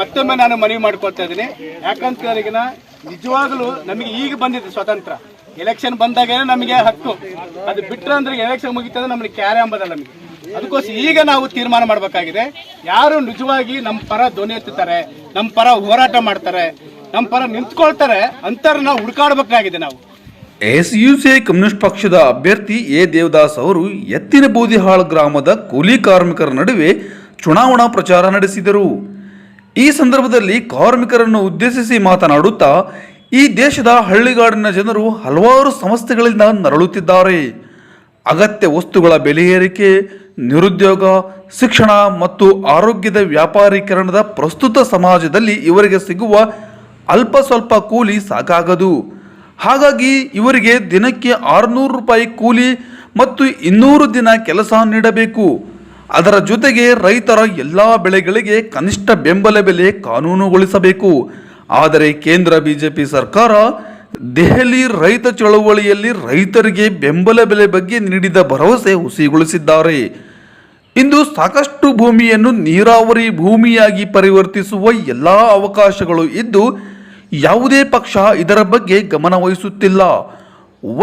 ಮತ್ತೊಮ್ಮೆ ನಾನು ಮನವಿ ಮಾಡ್ಕೊಳ್ತಾ ಇದ್ದೀನಿ. ಯಾಕಂತ ಕೇಳಿದ ನಿಜವಾಗ್ಲೂ ನಮಗೆ ಈಗ ಬಂದಿದೆ ಸ್ವತಂತ್ರ. ಎಲೆಕ್ಷನ್ ಬಂದಾಗೇನೆ ನಮಗೆ ಹಕ್ಕು. ಅದು ಬಿಟ್ರೆ ಅಂದ್ರೆ ಎಲೆಕ್ಷನ್ ಮುಗಿತಂದ್ರೆ ನಮಗೆ ಕ್ಯಾರೆ ಅಂಬದಲ್ಲ ನಮಗೆ. ಅದಕ್ಕೋಸ್ಕರ ಈಗ ನಾವು ತೀರ್ಮಾನ ಮಾಡಬೇಕಾಗಿದೆ. ಯಾರು ನಿಜವಾಗಿ ನಮ್ಮ ಪರ ಧ್ವನಿ ಎತ್ತುತ್ತಾರೆ, ನಮ್ಮ ಪರ ಹೋರಾಟ ಮಾಡ್ತಾರೆ, ನಮ್ಮ ಪರ ನಿಂತ್ಕೊಳ್ತಾರೆ ಅಂತಾರೆ ನಾವು ಹುಡುಕಾಡಬೇಕಾಗಿದೆ ನಾವು. ಎಸ್ ಯು ಸಿ ಕಮ್ಯುನಿಸ್ಟ್ ಪಕ್ಷದ ಅಭ್ಯರ್ಥಿ ಎ. ದೇವದಾಸ್ ಅವರು ಎತ್ತಿನ ಬೂದಿಹಾಳ್ ಗ್ರಾಮದ ಕೂಲಿ ಕಾರ್ಮಿಕರ ನಡುವೆ ಚುನಾವಣಾ ಪ್ರಚಾರ ನಡೆಸಿದರು. ಈ ಸಂದರ್ಭದಲ್ಲಿ ಕಾರ್ಮಿಕರನ್ನು ಉದ್ದೇಶಿಸಿ ಮಾತನಾಡುತ್ತಾ, ಈ ದೇಶದ ಹಳ್ಳಿಗಾಡಿನ ಜನರು ಹಲವಾರು ಸಮಸ್ಯೆಗಳಿಂದ ನರಳುತ್ತಿದ್ದಾರೆ. ಅಗತ್ಯ ವಸ್ತುಗಳ ಬೆಲೆ ಏರಿಕೆ, ನಿರುದ್ಯೋಗ, ಶಿಕ್ಷಣ ಮತ್ತು ಆರೋಗ್ಯದ ವ್ಯಾಪಾರೀಕರಣದ ಪ್ರಸ್ತುತ ಸಮಾಜದಲ್ಲಿ ಇವರಿಗೆ ಸಿಗುವ ಅಲ್ಪ ಸ್ವಲ್ಪ ಕೂಲಿ ಸಾಕಾಗದು. ಹಾಗಾಗಿ ಇವರಿಗೆ ದಿನಕ್ಕೆ ಆರುನೂರು ರೂಪಾಯಿ ಕೂಲಿ ಮತ್ತು ಇನ್ನೂರು ದಿನ ಕೆಲಸ ನೀಡಬೇಕು. ಅದರ ಜೊತೆಗೆ ರೈತರ ಎಲ್ಲ ಬೆಳೆಗಳಿಗೆ ಕನಿಷ್ಠ ಬೆಂಬಲ ಬೆಲೆ ಕಾನೂನುಗೊಳಿಸಬೇಕು. ಆದರೆ ಕೇಂದ್ರ ಬಿಜೆಪಿ ಸರ್ಕಾರ ದೆಹಲಿ ರೈತ ಚಳವಳಿಯಲ್ಲಿ ರೈತರಿಗೆ ಬೆಂಬಲ ಬೆಲೆ ಬಗ್ಗೆ ನೀಡಿದ ಭರವಸೆ ಹುಸಿಗೊಳಿಸಿದ್ದಾರೆ. ಇಂದು ಸಾಕಷ್ಟು ಭೂಮಿಯನ್ನು ನೀರಾವರಿ ಭೂಮಿಯಾಗಿ ಪರಿವರ್ತಿಸುವ ಎಲ್ಲ ಅವಕಾಶಗಳು ಇದ್ದು, ಯಾವುದೇ ಪಕ್ಷ ಇದರ ಬಗ್ಗೆ ಗಮನವಹಿಸುತ್ತಿಲ್ಲ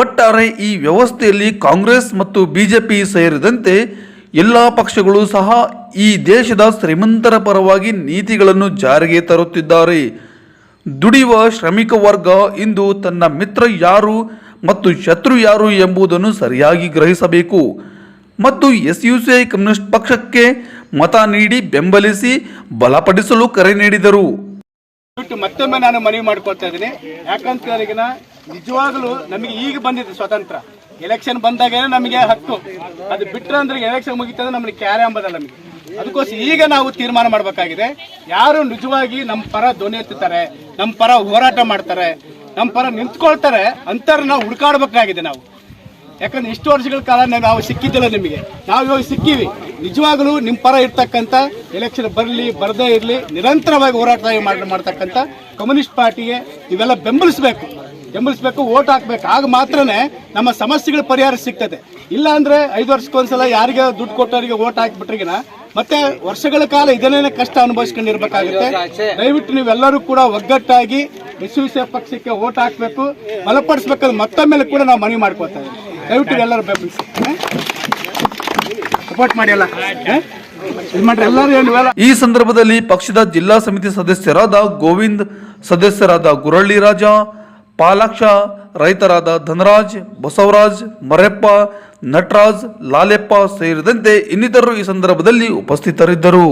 ಒಟ್ಟಾರೆ ಈ ವ್ಯವಸ್ಥೆಯಲ್ಲಿ ಕಾಂಗ್ರೆಸ್ ಮತ್ತು ಬಿಜೆಪಿ ಸೇರಿದಂತೆ ಎಲ್ಲ ಪಕ್ಷಗಳು ಸಹ ಈ ದೇಶದ ಶ್ರೀಮಂತರ ಪರವಾಗಿ ನೀತಿಗಳನ್ನು ಜಾರಿಗೆ ತರುತ್ತಿದ್ದಾರೆ. ದುಡಿಯುವ ಶ್ರಮಿಕ ವರ್ಗ ಇಂದು ತನ್ನ ಮಿತ್ರ ಯಾರು ಮತ್ತು ಶತ್ರು ಯಾರು ಎಂಬುದನ್ನು ಸರಿಯಾಗಿ ಗ್ರಹಿಸಬೇಕು. ಮತ್ತು ಎಸ್ ಯು ಸಿ ಕಮ್ಯುನಿಸ್ಟ್ ಪಕ್ಷಕ್ಕೆ ಮತ ನೀಡಿ ಬೆಂಬಲಿಸಿ ಬಲಪಡಿಸಲು ಕರೆ ನೀಡಿದರು. ಮತ್ತೊಮ್ಮೆ ನಾನು ಮನವಿ ಮಾಡ್ಕೊಳ್ತಾ ಇದ್ದೀನಿ. ಯಾಕಂತ ನಿಜವಾಗಲೂ ನಮಗೆ ಈಗ ಬಂದಿದೆ ಸ್ವತಂತ್ರ ಎಲೆಕ್ಷನ್ ಬಂದಾಗೇನೆ ನಮಗೆ ಹಕ್ಕು. ಅದು ಬಿಟ್ಟರೆ ಅಂದ್ರೆ ಎಲೆಕ್ಷನ್ ಮುಗಿತಂದ್ರೆ ನಮಗೆ ಕ್ಯಾರೆ ಅಂಬದಲ್ಲ ನಮಗೆ. ಅದಕ್ಕೋಸ್ಕರ ಈಗ ನಾವು ತೀರ್ಮಾನ ಮಾಡಬೇಕಾಗಿದೆ. ಯಾರು ನಿಜವಾಗಿ ನಮ್ಮ ಪರ ಧ್ವನಿ ಎತ್ತುತ್ತಾರೆ ನಮ್ಮ ಪರ ಹೋರಾಟ ಮಾಡ್ತಾರೆ ನಮ್ಮ ಪರ ನಿಂತ್ಕೊಳ್ತಾರೆ ಅಂತಾರೆ ನಾವು ಹುಡುಕಾಡ್ಬೇಕಾಗಿದೆ ನಾವು. ಯಾಕಂದ್ರೆ ಇಷ್ಟು ವರ್ಷಗಳ ಕಾಲ ನಾವು ಸಿಕ್ಕಿದ್ದಿಲ್ಲ ನಿಮಗೆ. ನಾವು ಇವಾಗ ಸಿಕ್ಕಿವಿ. ನಿಜವಾಗಲೂ ನಿಮ್ಮ ಪರ ಇರ್ತಕ್ಕಂಥ ಎಲೆಕ್ಷನ್ ಬರಲಿ, ಬರದೇ ಇರಲಿ, ನಿರಂತರವಾಗಿ ಹೋರಾಟ ಮಾಡ್- ಮಾಡ್ತಕ್ಕಂಥ ಕಮ್ಯುನಿಸ್ಟ್ ಪಾರ್ಟಿಗೆ ಇವೆಲ್ಲ ಬೆಂಬಲಿಸಬೇಕು. ಬೆಂಬಲಿಸಬೇಕು, ಓಟ್ ಹಾಕ್ಬೇಕು. ಆಗ ಮಾತ್ರನೇ ನಮ್ಮ ಸಮಸ್ಯೆಗಳ ಪರಿಹಾರ ಸಿಗ್ತದೆ. ಇಲ್ಲ ಅಂದ್ರೆ ಐದು ವರ್ಷಕ್ಕೊಂದ್ಸಲ ಯಾರಿಗೆ ದುಡ್ಡು ಕೊಟ್ಟವರಿಗೆ ಓಟ್ ಹಾಕ್ಬಿಟ್ರಿಗಿನ ಮತ್ತೆ ವರ್ಷಗಳ ಕಾಲ ಇದನ್ನೇ ಕಷ್ಟ ಅನುಭವಿಸ್ಕೊಂಡಿರ್ಬೇಕಾಗುತ್ತೆ. ದಯವಿಟ್ಟು ನೀವೆಲ್ಲರೂ ಕೂಡ ಒಗ್ಗಟ್ಟಾಗಿ ಎಸ್ ಯು ಸಿ ಎಫ್ ಪಕ್ಷಕ್ಕೆ ಓಟ್ ಹಾಕಬೇಕು. ಬಲಪಡಿಸಬೇಕು ಮತ್ತೊಮ್ಮೆಲೆ ಕೂಡ ನಾವು ಮನವಿ ಮಾಡ್ಕೊತಾ ದಯವಿಟ್ಟು ಎಲ್ಲರೂ ಬೆಂಬಲಿಸಿ. ಸಪೋರ್ಟ್ ಮಾಡಿ ಅಲ್ಲ ಈ ಸಂದರ್ಭದಲ್ಲಿ ಪಕ್ಷದ ಜಿಲ್ಲಾ ಸಮಿತಿ ಸದಸ್ಯರಾದ ಗೋವಿಂದ್, ಸದಸ್ಯರಾದ ಗುರಳ್ಳಿ ರಾಜ ಪಾಲಾಕ್ಷ ರೈತರಾದ ಧನರಾಜ್ ಬಸವರಾಜ್ ಮರೆಪ್ಪ ನಟರಾಜ್ ಲಾಲೆಪ್ಪ ಸೇರಿದಂತೆ ಇನ್ನಿತರರು ಈ ಸಂದರ್ಭದಲ್ಲಿ ಉಪಸ್ಥಿತರಿದ್ದರು.